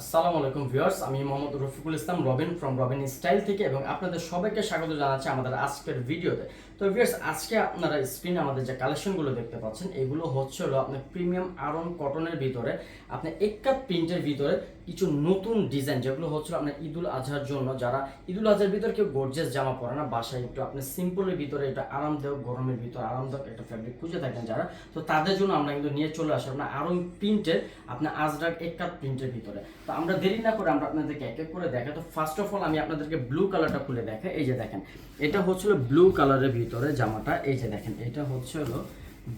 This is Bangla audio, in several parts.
আসসালামু আলাইকুম ভিউয়ার্স, আমি Mohammad Rafiqul Islam, Robin from Robin style থেকে এবং আপনাদের সবাইকে স্বাগত জানাচ্ছি আমাদের আজকের ভিডিওতে। তো ভিউয়ার্স, আজকে আপনারা স্ক্রিনে আমাদের যে কালেকশনগুলো দেখতে পাচ্ছেন, এগুলো হচ্ছে হলো আপনার প্রিমিয়াম আরন কটনের ভিতরে আপনি কাপ প্রিন্টের ভিতরে কিছু নতুন ডিজাইন যেগুলো হচ্ছে আপনার ঈদুল আজহার জন্য, যারা ঈদুল আজহার ভিতরে কেউ গর্জেস জামা পরে না, বাসায় একটু আপনি সিম্পলের ভিতরে এটা আরামদায়ক, গরমের ভিতরে আরামদায়ক একটা ফ্যাব্রিক খুঁজে থাকেন যারা, তো তাদের জন্য আমরা কিন্তু নিয়ে চলে আসি আপনার আরং প্রিন্টের আপনার আজরাক এক্কাত প্রিন্টের ভিতরে। তো আমরা দেরি না করে আমরা আপনাদেরকে এক এক করে দেখাই। তো ফার্স্ট অফ অল আমি আপনাদেরকে ব্লু কালারটা খুলে দেখাই। এই যে দেখেন, এটা হচ্ছিল ব্লু কালারের ভিতরে জামাটা। এই যে দেখেন, এটা হচ্ছে হলো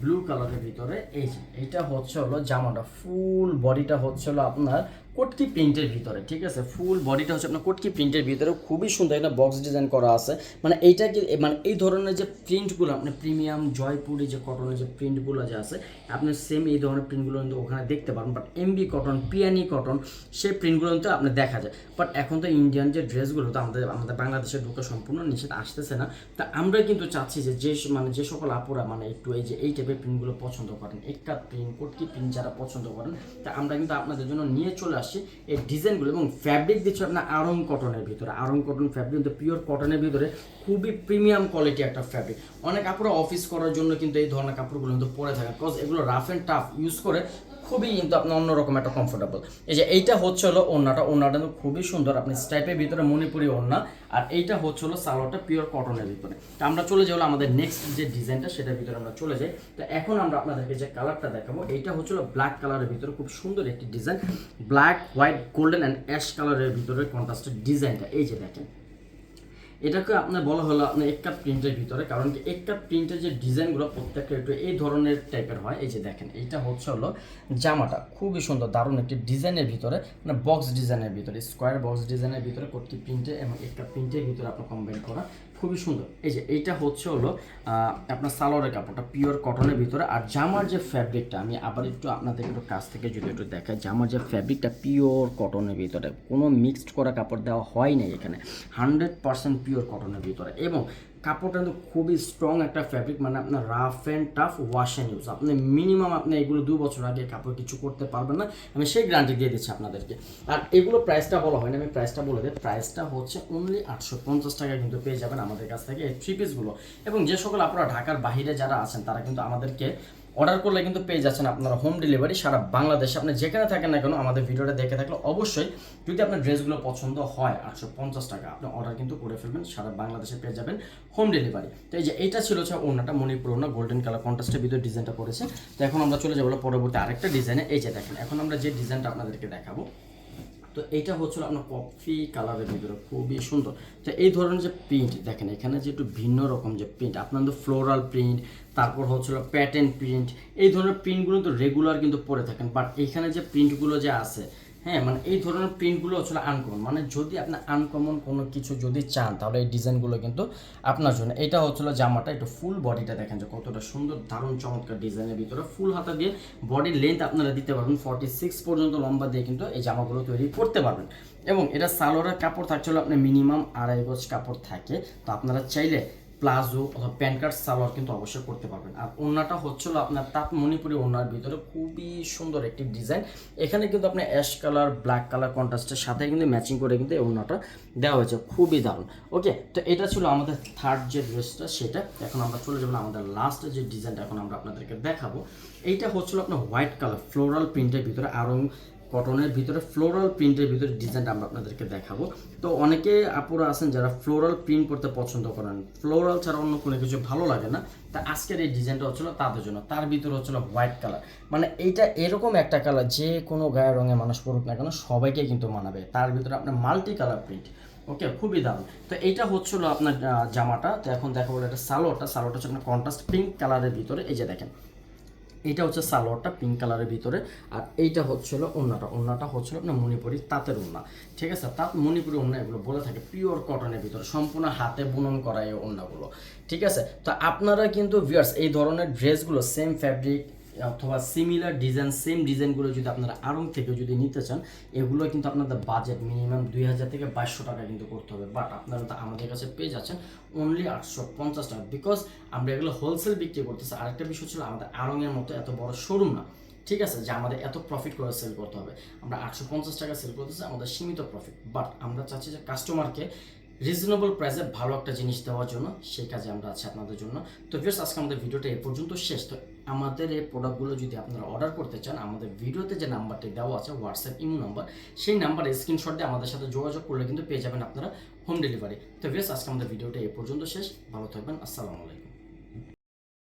ব্লু কালারের ভিতরে, এই যে এটা হচ্ছে হলো জামাটা। ফুল বডিটা হচ্ছে হলো আপনার কোটকি প্রিন্টের ভিতরে, ঠিক আছে? ফুল বডিটা হচ্ছে আপনার কোটকি প্রিন্টের ভিতরে, খুবই সুন্দর একটা বক্স ডিজাইন করা আছে। মানে এইটা কি মানে এই ধরনের যে প্রিন্টগুলো আপনি প্রিমিয়াম জয়পুরি যে কটনের যে প্রিন্টগুলো যে আছে, আপনি সেম এই ধরনের প্রিন্টগুলো কিন্তু ওখানে দেখতে পারেন। বাট এমবি কটন পিয়ানি কটন সেই প্রিন্টগুলো কিন্তু আপনি দেখা যায়। বাট এখন তো ইন্ডিয়ান যে ড্রেসগুলো তো আমাদের আমাদের বাংলাদেশে ঢুকে সম্পূর্ণ নিষেধ, আসতেছে না। তা আমরা কিন্তু চাচ্ছি যে যে মানে যে সকল আপুরা মানে একটু এই যে, এই টাইপের প্রিন্টগুলো পছন্দ করেন। একাত প্রিন্ট কোটকি প্রিন্ট যারা পছন্দ করেন, তা আমরা কিন্তু আপনাদের জন্য নিয়ে চলে আসছি এই ডিজাইনগুলো এবং ফ্যাব্রিক দিচ্ছে আপনার আরং কটনের ভিতরে। আরং কটন ফ্যাব্রিক কিন্তু পিওর কটনের ভিতরে খুবই প্রিমিয়াম কোয়ালিটি একটা ফ্যাব্রিক অনেক কাপড় অফিস করার জন্য কিন্তু এই ধরনের কাপড়গুলো কিন্তু পরে থাকে বিকজ এগুলো রাফ অ্যান্ড টাফ ইউজ করে খুবই কিন্তু আপনার অন্যরকম একটা কমফোর্টেবল এই যে এইটা হচ্ছে হলো ওড়নাটা ওড়নাটা কিন্তু খুবই সুন্দর। আপনি স্টাইপের ভিতরে মণিপুরি ওড়না আর এইটা হচ্ছে হলো সালোয়ারটা পিওর কটনের ভিতরে। তো আমরা চলে যাব আমাদের নেক্সট যে ডিজাইনটা সেটার ভিতরে আমরা চলে যাই। তো এখন আমরা আপনাদেরকে যে কালারটা দেখাবো, এইটা হচ্ছে হলো ব্ল্যাক কালারের ভিতরে খুব সুন্দর একটি design black white golden and ash কালারের ভিতরে কন্ট্রাস্টের ডিজাইনটা এই যে দেখেন। এটাকে আপনার বলা হলো আপনার এক কাপ প্রিন্টের ভিতরে, কারণ কি এক কাপ প্রিন্টের যে ডিজাইনগুলো প্রত্যেকটা একটু এই ধরনের টাইপের হয়, এই যে দেখেন, এইটা হচ্ছে হলো জামাটা, খুবই সুন্দর, দারুণ একটি ডিজাইনের ভিতরে মানে বক্স ডিজাইনের ভিতরে স্কোয়ার বক্স ডিজাইনের ভিতরে কোটি প্রিন্টে এবং এক কাপ প্রিন্টের ভিতরে আপনার কম্বাইন করা, খুবই সুন্দর। এই যে এইটা হচ্ছে হলো আপনার সালোয়ারের কাপড়টা পিওর কটনের ভিতরে, আর জামার যে ফ্যাব্রিকটা আমি আবার একটু আপনাদের একটু কাছ থেকে যদি একটু দেখাই, জামার যে ফ্যাব্রিকটা পিওর কটনের ভিতরে, কোনো মিক্সড করা কাপড় দেওয়া হয় নাই এখানে। হান্ড্রেড পার্সেন্ট পিওর কটনের ভিতরে। এবং কাপড়টা কিন্তু খুবই স্ট্রং একটা ফ্যাব্রিক মানে আপনার rough and tough wash and use আপনি মিনিমাম আপনি এগুলো দু বছর আগে কাপড় কিছু করতে পারবেন না। আমি সেই গ্যারান্টি দিয়ে দিচ্ছি আপনাদেরকে। আর এগুলো প্রাইসটা বলা হয় না আমি প্রাইসটা বলে দিই। প্রাইসটা হচ্ছে অনলি আটশো পঞ্চাশ টাকা কিন্তু পেয়ে যাবেন আমাদের কাছ থেকে এই থ্রি পিসগুলো এবং যে সকল আপনারা ঢাকার বাইরে যারা আছেন, তারা কিন্তু আমাদেরকে অর্ডার করলে কিন্তু পেয়ে যাচ্ছেন আপনারা হোম ডেলিভারি সারা বাংলাদেশে। আপনি যেখানে থাকেন না কেন, আমাদের ভিডিওটা দেখে থাকলে অবশ্যই যদি আপনার ড্রেসগুলো পছন্দ হয়, আটশো পঞ্চাশ টাকা, আপনি অর্ডার কিন্তু করে ফেলবেন, সারা বাংলাদেশে পেয়ে যাবেন হোম ডেলিভারি তো এই যে এটা ছিল হচ্ছে ওনাটা মণিপুর ওনা গোল্ডেন কালার কন্ট্রাস্টের ভিতরে ডিজাইনটা করেছে। তো এখন আমরা চলে যাব পরবর্তী আরেকটা ডিজাইনে এই যে দেখেন, এখন আমরা যে ডিজাইনটা আপনাদেরকে দেখাবো তো এইটা হচ্ছিল আপনার কফি কালারের ভিতরে, খুবই সুন্দর। তো এই ধরনের যে প্রিন্ট দেখেন এখানে যে একটু ভিন্ন রকম যে প্রিন্ট আপনাদের ফ্লোরাল প্রিন্ট তারপর হচ্ছিল প্যাটার্ন প্রিন্ট এই ধরনের প্রিন্টগুলো তো রেগুলার কিন্তু পরে থাকেন বাট এইখানে যে প্রিন্টগুলো যে আছে হ্যাঁ মানে এই ধরনের প্রিন্টগুলো হচ্ছিল আনকমন মানে যদি আপনি আনকমন কোনো কিছু যদি চান, তাহলে এই ডিজাইনগুলো কিন্তু আপনার জন্য। এটা হচ্ছিল জামাটা একটু ফুল বডিটা দেখেন যে কতটা সুন্দর, দারুণ, চমৎকার ডিজাইনের ভিতরে। ফুল হাতা দিয়ে বডির লেন্থ আপনারা দিতে পারবেন। ফর্টি সিক্স পর্যন্ত লম্বা দিয়ে কিন্তু এই জামাগুলো তৈরি করতে পারবেন। এবং এটা সালোয়ারের কাপড় থাকছিল আপনার মিনিমাম আড়াই গজ কাপড় থাকে। তো আপনারা চাইলে প্লাজো অথবা প্যান্ট কার্ড সালোয়ার কিন্তু অবশ্যই করতে পারবেন। আর ওড়নাটা হচ্ছিল আপনার তাপ মণিপুরি ওড়নার ভিতরে খুবই সুন্দর একটি ডিজাইন। এখানে কিন্তু আপনি অ্যাশ কালার, ব্ল্যাক কালার কন্ট্রাস্টের সাথে কিন্তু ম্যাচিং করে কিন্তু এই ওড়নাটা দেওয়া হয়েছে। খুবই দারুণ। ওকে, তো এটা ছিল আমাদের থার্ড যে ড্রেসটা, সেটা এখন আমরা চলে যাব আমাদের লাস্ট যে ডিজাইনটা এখন আমরা আপনাদেরকে দেখাবো। এইটা হচ্ছিল আপনার হোয়াইট কালার ফ্লোরাল প্রিন্টের ভিতরে আরও কটনের ভিতরে ফ্লোরাল প্রিন্টের ভিতরে ডিজাইনটা আমরা আপনাদেরকে দেখাবো। তো অনেকে আপুরা আছেন যারা ফ্লোরাল প্রিন্ট করতে পছন্দ করেন। ফ্লোরাল ছাড়া অন্য কোনো কিছু ভালো লাগে না। তা আজকের এই ডিজাইনটা হচ্ছিল তাদের জন্য। তার ভিতরে হচ্ছিল হোয়াইট কালার মানে এইটা এরকম একটা কালার যে কোনো গায়ের রঙের মানুষ পড়ুক না কেন, সবাইকে কিন্তু মানাবে। তার ভিতরে আপনার মাল্টি কালার প্রিন্ট ওকে, খুবই দারুণ। তো এইটা হচ্ছিল আপনার জামাটা। তো এখন দেখা বলে এটা সালোয়ারটা। সালোয়ারটা হচ্ছে আপনার কন্ট্রাস্ট পিঙ্ক কালারের ভিতরে। এই যে দেখেন। এইটা হচ্ছে সালোয়ারটা পিঙ্ক কালারের ভিতরে, আর এইটা হচ্ছিল ওন্নাটা। ওন্নাটা হচ্ছিল আপনার মণিপুরি তাঁতের ওন্না। ঠিক আছে? তাঁত, মণিপুরি ওন্না এগুলো বলে থাকে পিওর কটনের ভিতরে, সম্পূর্ণ হাতে বুনন করা এই ওন্নাগুলো। ঠিক আছে? তো আপনারা কিন্তু ভিউয়ার্স এই ধরনের ড্রেসগুলো সেম ফ্যাব্রিক অথবা সিমিলার ডিজাইন সেম ডিজাইনগুলো যদি আপনারা আরং থেকে যদি নিতে চান, এগুলো কিন্তু আপনাদের বাজেট মিনিমাম দুই হাজার থেকে বাইশশো টাকা কিন্তু করতে হবে। বাট আপনারা তো আমাদের কাছে পেয়ে যাচ্ছেন অনলি আটশো পঞ্চাশ টাকা। বিকজ আমরা এগুলো হোলসেল বিক্রি করতেছি, আরেকটা বিষয় ছিল আমাদের আরঙের মতো এত বড় শোরুম না। ঠিক আছে? যে আমাদের এত প্রফিট করে সেল করতে হবে। আমরা আটশো পঞ্চাশ টাকা সেল করতেছি, আমাদের সীমিত প্রফিট বাট আমরা চাচ্ছি যে কাস্টমারকে রিজনেবল প্রাইসে ভালো একটা জিনিস দেওয়ার জন্য সেই কাজে আমরা আছি আপনাদের জন্য। তো ভিউয়ার্স আজকে আমাদের ভিডিওটা এ পর্যন্ত শেষ। তো আমাদের এই প্রোডাক্টগুলো যদি আপনারা অর্ডার করতে চান, আমাদের ভিডিওতে যে নাম্বারটি দেওয়া আছে হোয়াটসঅ্যাপ ইমো নাম্বার সেই নাম্বারে স্ক্রিনশট দিয়ে আমাদের সাথে যোগাযোগ করলে কিন্তু পেয়ে যাবেন আপনারা হোম ডেলিভারি তো ভিউয়ার্স আজকে আমাদের ভিডিওটা এ পর্যন্ত শেষ। ভালো থাকবেন। আসসালামু আলাইকুম।